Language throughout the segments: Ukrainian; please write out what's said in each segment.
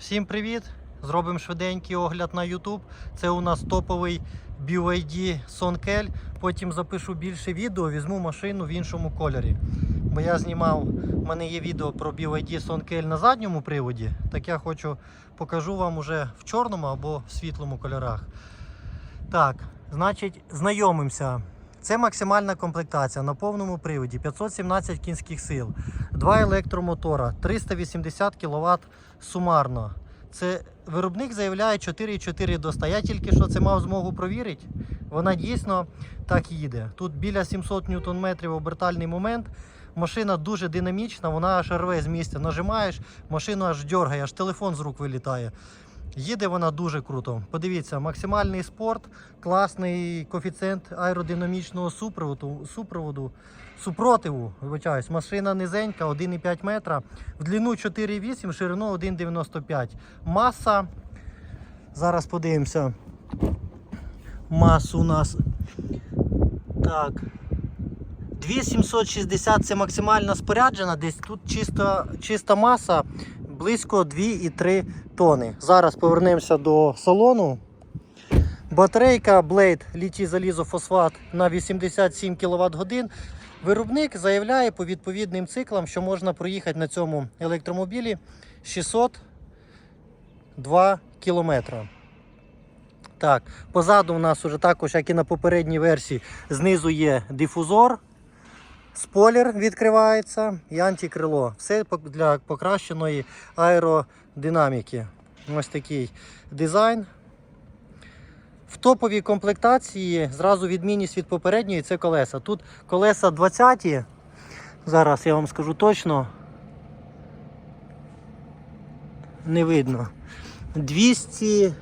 Всім привіт! Зробимо швиденький огляд на YouTube. Це у нас топовий BYD Sonkel. Потім запишу більше відео, візьму машину в іншому кольорі. Бо я знімав, у мене є відео про BYD Sonkel на задньому приводі. Так я хочу покажу вам уже в чорному або в світлому кольорах. Так, значить, знайомимося. Це максимальна комплектація на повному приводі 517 кінських сил, два електромотора, 380 кВт сумарно. Це виробник заявляє 4,4 до 100. Я тільки що це мав змогу провірити. Вона дійсно так їде. Тут біля 700 Нм обертальний момент. Машина дуже динамічна, вона аж рве з місця. Нажимаєш, машину аж дергає, аж телефон з рук вилітає. Їде вона дуже круто. Подивіться, максимальний спорт, класний коефіцієнт аеродинамічного супроводу, супроводу супротиву. Вибачаюсь, машина низенька, 1,5 метра, в длину 4,8, ширину 1,95. Маса. Зараз подивимося. Масу у нас. Так. 2760 це максимально споряджена, десь тут чиста, чиста маса близько 2,3 тони. Зараз повернемося до салону. Батарейка Blade літій залізофосфат на 87 кВт годин. Виробник заявляє по відповідним циклам, що можна проїхати на цьому електромобілі 602 км. Так, позаду у нас уже також, як і на попередній версії, знизу є дифузор. Спойлер відкривається і антикрило. Все для покращеної аеродинаміки. Ось такий дизайн. В топовій комплектації зразу відмінність від попередньої це колеса. Тут колеса 20. ті Зараз я вам скажу точно. Не видно. 200.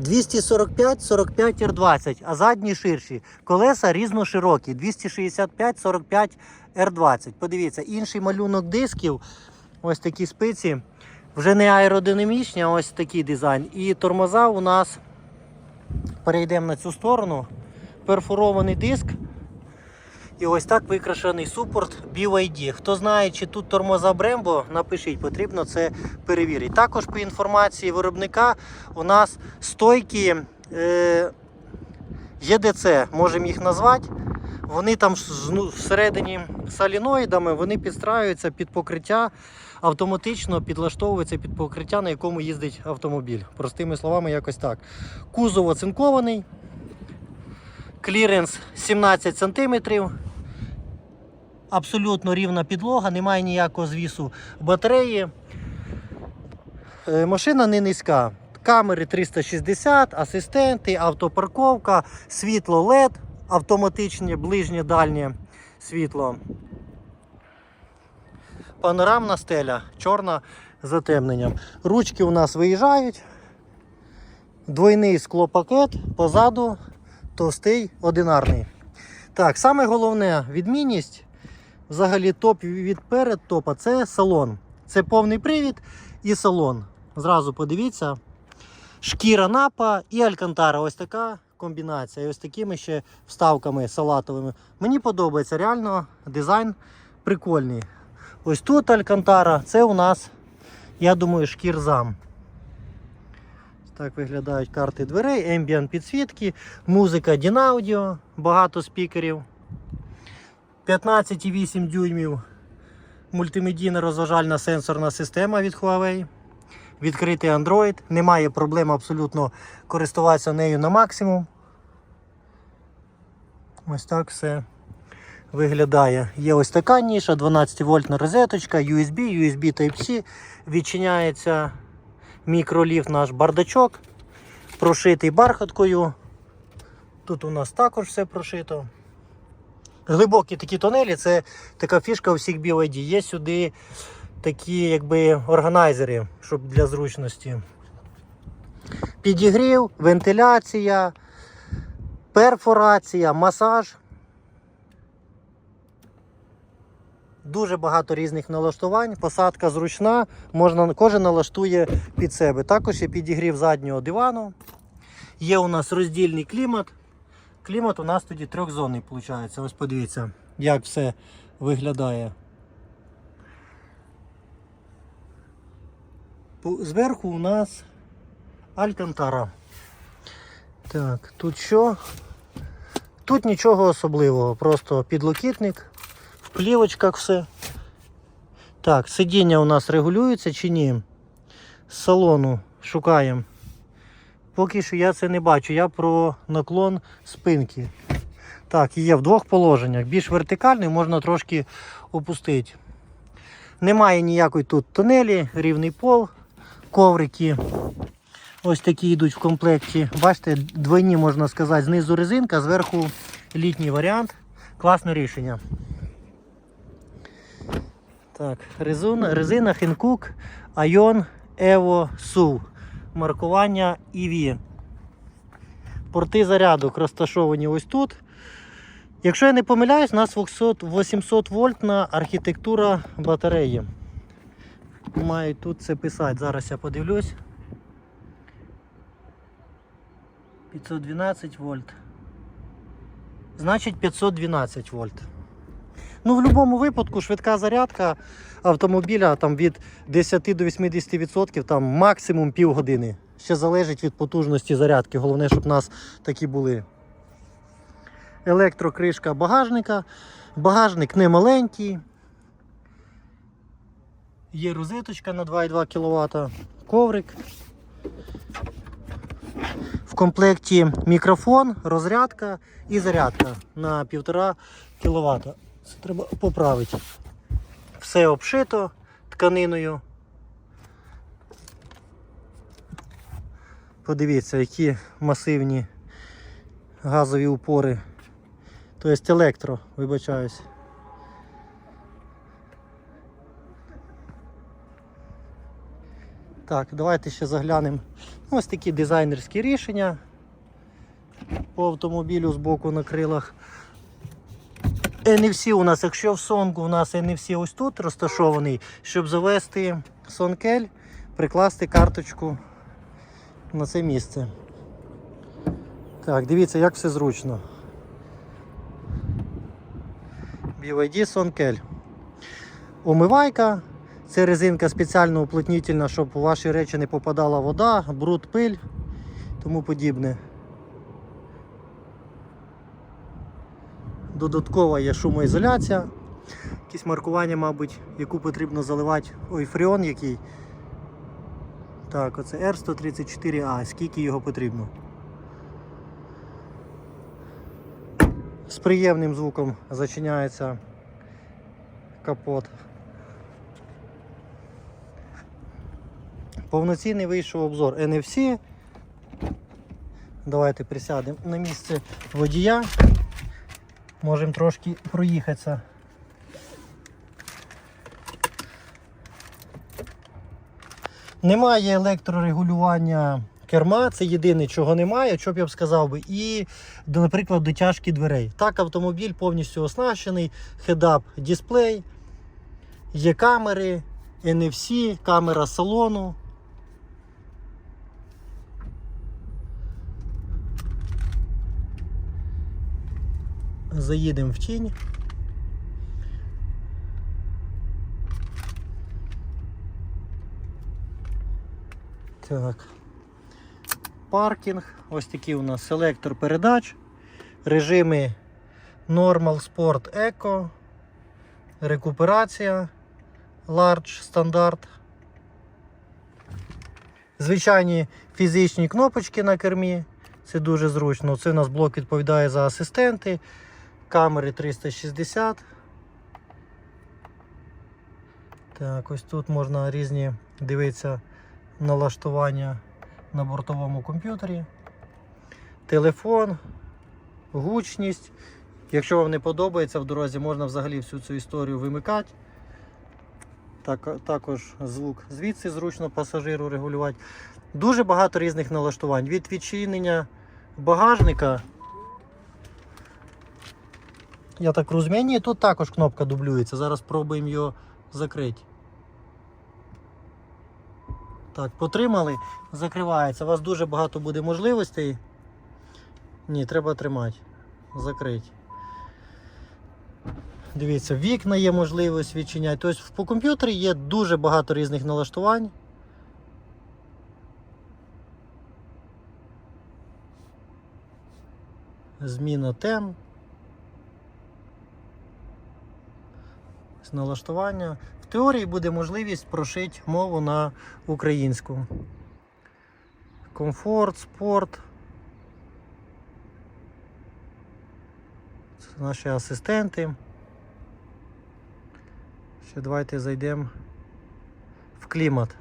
245-45 R20, а задні ширші. Колеса різноширокі. 265-45 R20. Подивіться, інший малюнок дисків. Ось такі спиці. Вже не аеродинамічні, а ось такий дизайн. І тормоза у нас перейдемо на цю сторону. Перфорований диск. І ось так викрашений супорт BYD. Хто знає, чи тут тормоза Brembo, напишіть, потрібно це перевірити. Також по інформації виробника у нас стойки е, ЄДЦ, можемо їх назвати. Вони там всередині соліноїдами вони підстраюються під покриття, автоматично підлаштовуються під покриття, на якому їздить автомобіль. Простими словами, якось так. Кузов оцинкований. Кліренс 17 см. Абсолютно рівна підлога, немає ніякого звісу батареї. Е, Машина не низька. Камери 360, асистенти, автопарковка, світло LED, автоматичне, ближнє, дальнє світло. Панорамна стеля, чорна з затемненням. Ручки у нас виїжджають. Двойний склопакет, позаду товстий одинарний. Так, саме головне відмінність, взагалі топ від перед топа це салон. Це повний привід і салон. Зразу подивіться. Шкіра напа і алькантара. Ось така комбінація. І ось такими ще вставками салатовими. Мені подобається реально дизайн прикольний. Ось тут алькантара, це у нас, я думаю, шкірзам. Так виглядають карти дверей, ембієнт підсвітки, музика Dinaudeo, багато спікерів. 15,8 дюймів. Мультимедійна розважальна сенсорна система від Huawei. Відкритий Android. Немає проблем абсолютно користуватися нею на максимум. Ось так все виглядає. Є ось така ніша, 12 вольтна розеточка, USB, USB Type-C. Відчиняється мікроліфт наш бардачок, прошитий бархаткою. Тут у нас також все прошито. Глибокі такі тунелі, це така фішка у всіх BYD. Є сюди такі якби органайзери, щоб для зручності. Підігрів, вентиляція, перфорація, масаж. Дуже багато різних налаштувань, посадка зручна, можна, кожен налаштує під себе. Також є підігрів заднього дивану. Є у нас роздільний клімат. Клімат у нас тоді трьохзонний виходить. Ось подивіться, як все виглядає. Зверху у нас Алькантара. Так, тут що? Тут нічого особливого, просто підлокітник, в плівочках все. Так, сидіння у нас регулюється чи ні? З салону шукаємо. Поки що я це не бачу. Я про наклон спинки. Так, є в двох положеннях. Більш вертикальний, можна трошки опустити. Немає ніякої тут тунелі, рівний пол, коврики. Ось такі йдуть в комплекті. Бачите, двойні, можна сказати, знизу резинка, зверху літній варіант. Класне рішення. Так, резина, Hankook Ion Evo SUV. Маркування EV. Порти зарядок розташовані ось тут. Якщо я не помиляюсь, у нас 200 800 вольтна архітектура батареї. Маю тут це писати. Зараз я подивлюсь. 512 вольт. Значить 512 вольт. Ну, в будь-якому випадку швидка зарядка автомобіля там, від 10 до 80%, там максимум півгодини. Ще залежить від потужності зарядки. Головне, щоб у нас такі були. Електрокришка багажника. Багажник не маленький. Є розеточка на 2,2 кВт, коврик. В комплекті мікрофон, розрядка і зарядка на 1,5 кВт. Це треба поправити. Все обшито тканиною. Подивіться, які масивні газові упори. Тобто електро, вибачаюсь. Так, давайте ще заглянемо. Ось такі дизайнерські рішення по автомобілю з боку на крилах. NFC у нас, якщо в Сонгу у нас NFC ось тут розташований, щоб завести Сонкель, прикласти карточку на це місце. Так, дивіться, як все зручно. BYD Сонкель. Омивайка. Це резинка спеціально уплотнительна, щоб у ваші речі не попадала вода, бруд, пиль, тому подібне. Додаткова є шумоізоляція. Якісь маркування, мабуть, яку потрібно заливати. Ой, фреон який. Так, оце R134A, скільки його потрібно. З приємним звуком зачиняється капот. Повноцінний вийшов обзор NFC. Давайте присядемо на місце водія. Можемо трошки проїхатися. Немає електрорегулювання керма, це єдине, чого немає, що б я б сказав би. І, наприклад, дотяжки дверей. Так, автомобіль повністю оснащений, хедап дисплей, є камери, NFC, камера салону. Заїдемо в тінь. Так. Паркінг. Ось такий у нас селектор передач. Режими Normal Sport Eco. Рекуперація. Large стандарт. Звичайні фізичні кнопочки на кермі. Це дуже зручно. Це у нас блок відповідає за асистенти. Камери 360. Так, ось тут можна різні дивитися налаштування на бортовому комп'ютері. Телефон, гучність. Якщо вам не подобається в дорозі, можна взагалі всю цю історію вимикати. Так, також звук звідси зручно пасажиру регулювати. Дуже багато різних налаштувань. Від відчинення багажника. Я так розумію, ні, тут також кнопка дублюється. Зараз пробуємо його закрити. Так, потримали, закривається. У вас дуже багато буде можливостей. Ні, треба тримати. Закрити. Дивіться, вікна є можливість відчиняти. Тобто по комп'ютері є дуже багато різних налаштувань. Зміна тем. З налаштування. В теорії буде можливість прошити мову на українську. Комфорт, спорт. Це наші асистенти. Ще давайте зайдемо в клімат.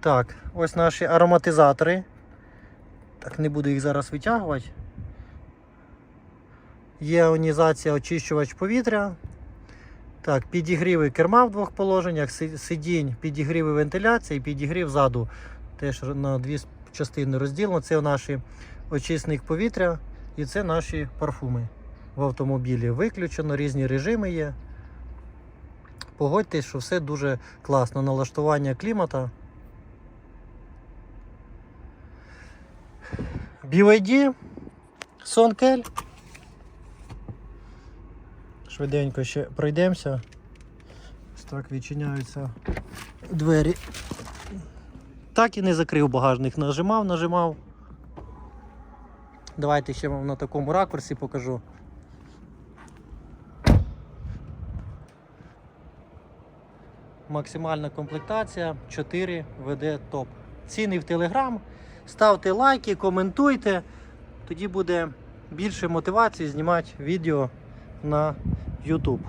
Так, ось наші ароматизатори. Так, не буду їх зараз витягувати. Є іонізація очищувач повітря. Так, підігріви керма в двох положеннях, сидінь, підігріви вентиляції, підігрів ззаду. Теж на дві частини розділено. Це наші очисник повітря і це наші парфуми в автомобілі. Виключено, різні режими є. Погодьтесь, що все дуже класно. Налаштування клімата. BYD, Сонкель. Швиденько ще пройдемося. Ось так відчиняються двері. Так і не закрив багажник, нажимав, нажимав. Давайте ще вам на такому ракурсі покажу. Максимальна комплектація 4 ВД топ. Ціни в Телеграм. Ставте лайки, коментуйте. Тоді буде більше мотивації знімати відео на YouTube.